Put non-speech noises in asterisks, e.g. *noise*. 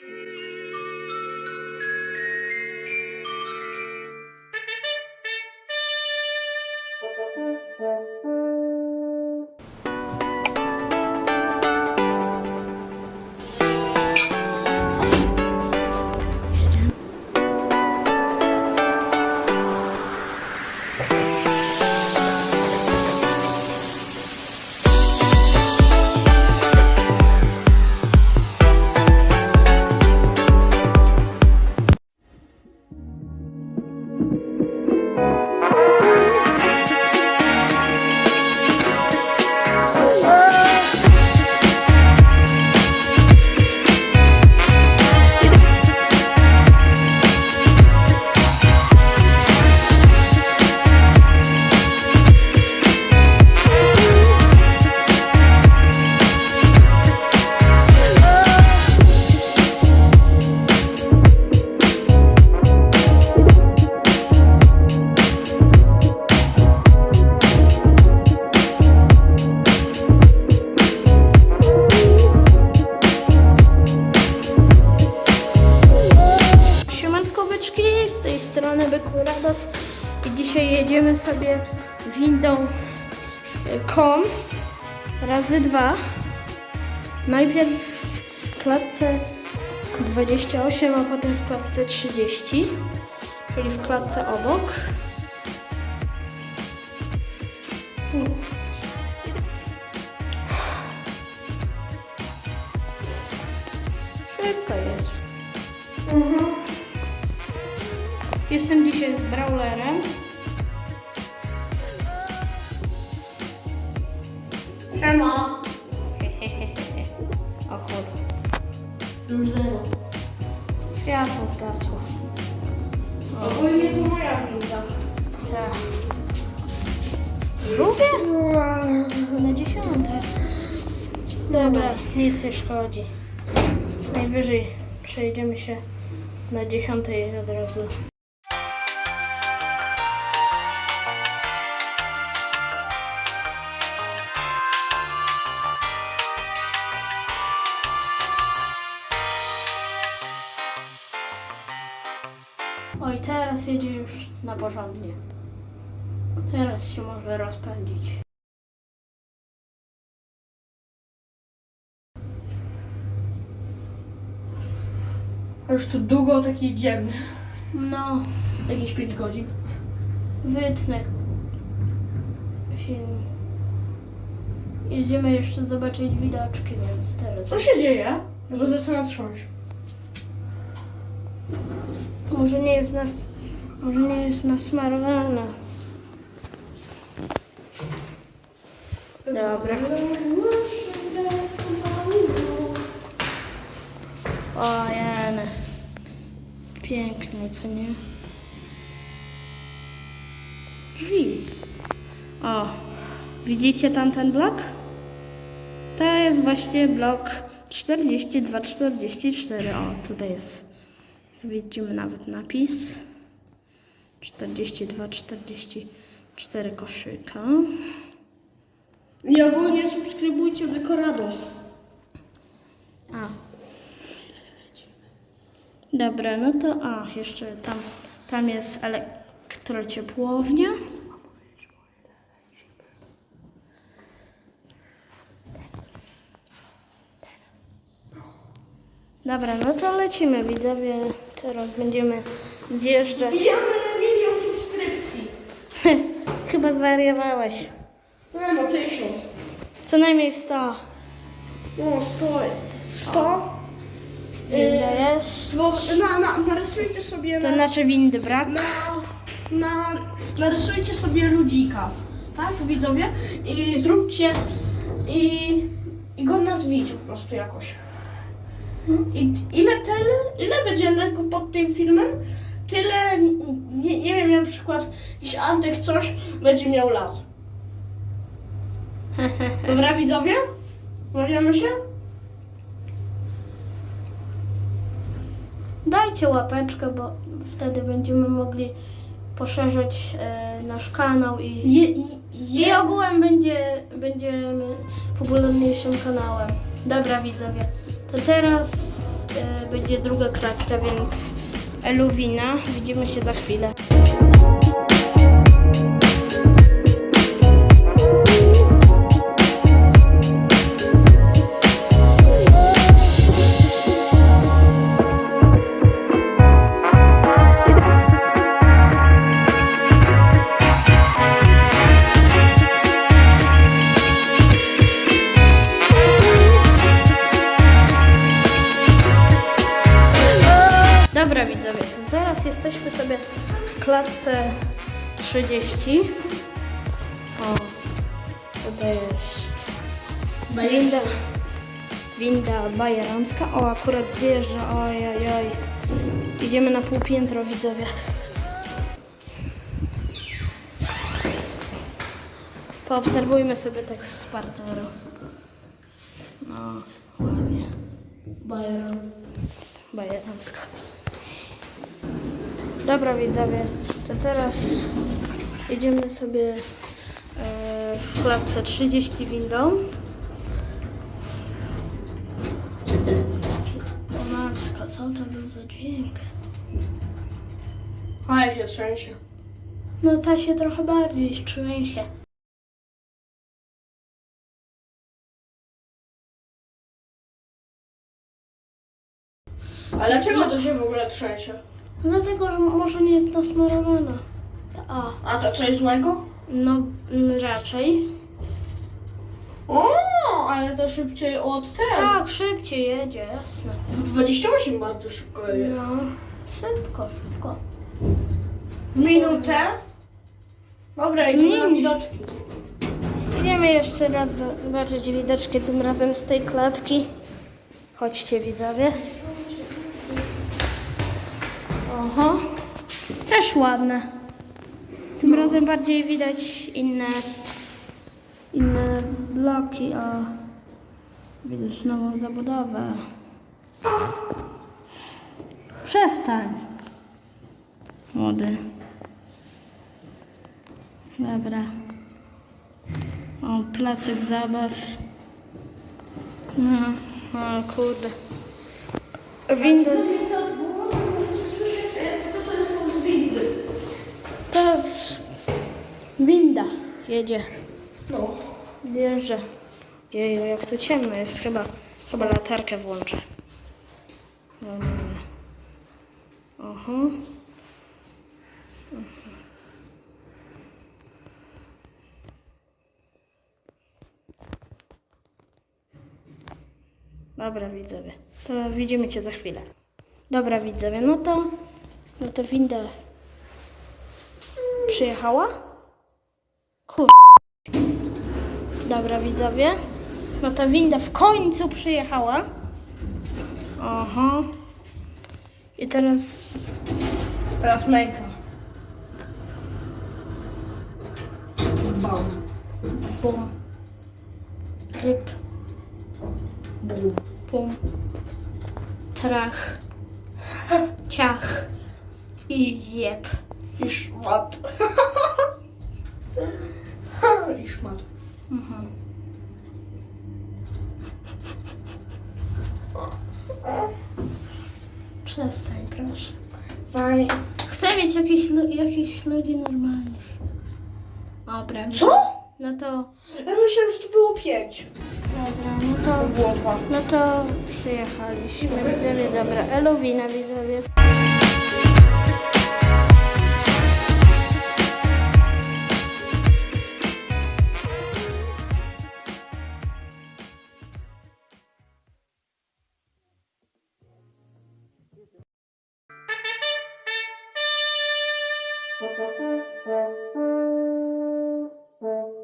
Thank you. I dzisiaj jedziemy sobie windą y, KOM razy dwa. Najpierw w klatce 28, a potem w klatce 30, czyli w klatce obok. Szybko jest. Jestem dzisiaj z Brawlerem. Ema. O. Już zero. Światło zgasło. Ogólnie to moja winda. Tak. Drugie? Na dziesiąte. Dobra, nic nie szkodzi. Najwyżej przejdziemy się na dziesiątej od razu. Oj, teraz jedzie już na porządnie. Teraz się może rozpędzić. A już tu długo tak jedziemy. No, Jakieś 5 godzin. wytnę film. Jedziemy jeszcze zobaczyć widoczki, więc teraz. Co się dzieje? Bo zaczyna trząść. Może nie jest nas. Może nie jest nasmarowana. Dobra. O, jene. Pięknie, co nie? Drzwi. O, widzicie tam ten blok? To jest właśnie blok 42-44. O, tutaj jest. Widzimy nawet napis. 42-44 koszyka. I ogólnie subskrybujcie Wykorados. A. Dobra, no to a, jeszcze tam, tam jest elektrociepłownia. Dobra, no to lecimy widzowie. Teraz będziemy zjeżdżać. Na milion subskrypcji. *laughs* Chyba zwariowałeś. Nie no, tysiąc. Co najmniej 100. No, sto. Sto? Ile jest? Bo na, na, narysujcie sobie To na, znaczy windy brak? na, na, narysujcie sobie ludzika. Tak, widzowie? I zróbcie i, i go nazwijcie po prostu jakoś. I ile tyle, ile będzie lego pod tym filmem, tyle, nie, nie wiem, na przykład jakiś Antek coś będzie miał lat. Dobra, widzowie? Bawiamy się? Dajcie łapeczkę, bo wtedy będziemy mogli poszerzać e, nasz kanał i, Je, i, i je, ogółem będzie, będziemy popularniejszym kanałem. Dobra widzowie, to teraz e, będzie druga klatka, więc Eluwina. Widzimy się za chwilę. 230. O, tutaj jest winda, winda bajerancka. O, akurat zjeżdża, oj, oj. Idziemy na półpiętro, widzowie. Poobserwujmy sobie tak z parteru. No, ładnie. Bajerancka. Bajerancka. Dobra widzowie, to teraz jedziemy sobie e, w klatce 30 windą. O matko, co to był za dźwięk? Ale się trzęsie. No ta się trochę bardziej trzęsie. A dlaczego to się w ogóle trzęsie? Dlatego, że może nie jest nasmarowana. Ta A, A to coś złego? no mm, raczej. O, ale to szybciej od ten. Tak, szybciej jedzie, jasne. 28 bardzo szybko jedzie. No, szybko, szybko. W minutę? Dobra, idziemy na widoczki. Idziemy jeszcze raz zobaczyć widoczki tym razem z tej klatki. Chodźcie widzowie. Oho. Też ładne. Tym razem bardziej widać inne inne bloki, a widać nową zabudowę. Przestań. Młody. Dobra. O, placek zabaw. No, o kurde. Windows. Co to jest od windy? To jest winda. Jedzie. No. Zjeżdża. Jeju, jak tu ciemno jest. Chyba, chyba latarkę włączę. Dobra. Oho. Dobra, widzowie. To widzimy cię za chwilę. Dobra, widzowie, no to... No to winda... Przyjechała? Dobra, widzowie. No to winda w końcu przyjechała. Aha. I teraz... Teraz mega. Bam. Bum. Ryb. Bum. Pum. Trach. Ciach. I jeb. I szmat. *laughs* I szmat. Mhm. Przestań, proszę. Zaj. Chcę mieć jakichś, lu- jakichś ludzi normalnych. Dobra. Co? No to... Ja myślałem, że to było pięć. Dobra, no to... Było dwa. No to przyjechaliśmy. Widzowie, dobra. Elowina, widzowie. Thank you.